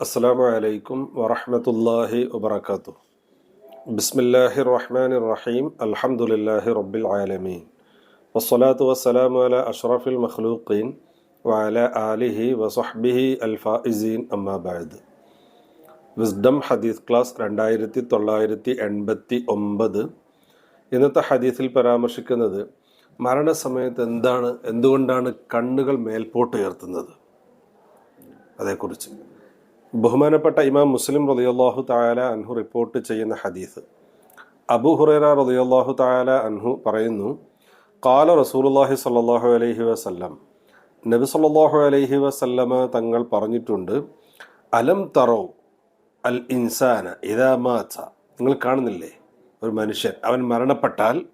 السلام عليكم ورحمة الله وبركاته بسم الله الرحمن الرحيم الحمد لله رب العالمين والصلاة والسلام على أشرف المخلوقين وعلى آله وصحبه الفائزين أما بعد wisdom ഹദീസ് class രണ്ടായിരത്തി തൊള്ളായിരത്തി എൺപത്തി ഒമ്പത് ഇന്നത്തെ ഹദീസിൽ പരാമർശിക്കുന്നത് മരണസമയത്ത് എന്താണ് എന്തുകൊണ്ടാണ് കണ്ണുകൾ മേൽപോട്ട് ഉയർത്തുന്നത്? അതേക്കുറിച്ച്. ബഹുമാനപ്പെട്ട ഇമാം മുസ്ലിം റളിയല്ലാഹു തായാല അൻഹു റിപ്പോർട്ട് ചെയ്യുന്ന ഹദീസ്. അബു ഹുറൈറ റളിയല്ലാഹു തായാല അൻഹു പറയുന്നു കാല റസൂലുള്ളാഹി സ്വല്ലല്ലാഹു അലൈഹി വസല്ലം. നബി സല്ലാഹു അലൈഹി വസല്ലമ തങ്ങൾ പറഞ്ഞിട്ടുണ്ട് അലം തറോ അൽ ഇൻസാന ഇതാ മാച്ച നിങ്ങൾ കാണുന്നില്ലേ? ഒരു മനുഷ്യൻ അവൻ മരണപ്പെട്ടാൽ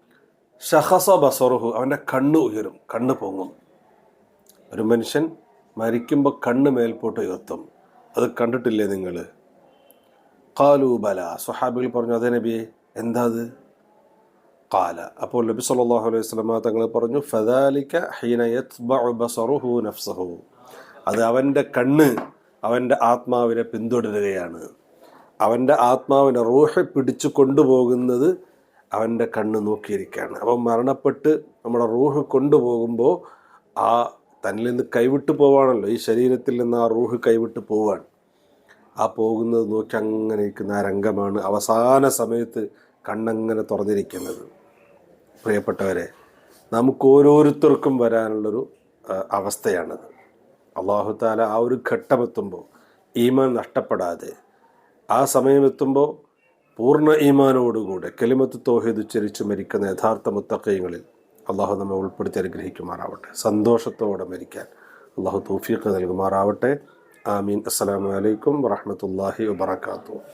ഷഹസ ബസറുഹു അവന്റെ കണ്ണ് ഉയരും കണ്ണ് പൊങ്ങും. ഒരു മനുഷ്യൻ മരിക്കുമ്പോൾ കണ്ണ് മേൽപോട്ട് ഉയർത്തും. അത് കണ്ടിട്ടില്ലേ നിങ്ങൾ കാലു ബല. സുഹാബികൾ പറഞ്ഞു അതേ നബിയെ എന്താ അത്? കാല അപ്പോൾ നബി സല്ലല്ലാഹു അലൈഹി സ്വലമ തങ്ങൾ പറഞ്ഞു ഫദാലിക്ക ഹീന യത്ബഉ ബസറുഹു നഫ്സഹു. അത് അവന്റെ കണ്ണ് അവന്റെ ആത്മാവിനെ പിന്തുടരുകയാണ്. അവന്റെ ആത്മാവിനെ റൂഹ് പിടിച്ചു കൊണ്ടുപോകുന്നത് അവന്റെ കണ്ണ് നോക്കിയിരിക്കുകയാണ്. അപ്പം മരണപ്പെട്ട് നമ്മുടെ റൂഹ് കൊണ്ടുപോകുമ്പോൾ ആ തന്നിൽ നിന്ന് കൈവിട്ട് പോവാണല്ലോ. ഈ ശരീരത്തിൽ നിന്ന് ആ റൂഹ് കൈവിട്ട് പോവാണ്. ആ പോകുന്നത് നോക്കി അങ്ങനെ ഇരിക്കുന്ന ആ രംഗമാണ് അവസാന സമയത്ത് കണ്ണങ്ങനെ തുറന്നിരിക്കുന്നത്. പ്രിയപ്പെട്ടവരെ നമുക്ക് ഓരോരുത്തർക്കും വരാനുള്ളൊരു അവസ്ഥയാണത്. അള്ളാഹു താല ആ ഒരു ഘട്ടമെത്തുമ്പോൾ ഈമാൻ നഷ്ടപ്പെടാതെ ആ സമയമെത്തുമ്പോൾ പൂർണ ഈമാനോടുകൂടെ കെലിമത്ത് തോഹീദ് ഉച്ചരിച്ച് മരിക്കുന്ന യഥാർത്ഥ മുത്തക്കയങ്ങളിൽ അള്ളാഹു നമ്മെ ഉൾപ്പെടുത്തി അനുഗ്രഹിക്കുമാറാവട്ടെ. സന്തോഷത്തോടെ മരിക്കാൻ അള്ളാഹു തൗഫീഖ് നൽകുമാറാവട്ടെ. ആമീൻ. അസ്സലാമു അലൈക്കും വറഹ്മത്തുള്ളാഹി വബറകാതുഹു.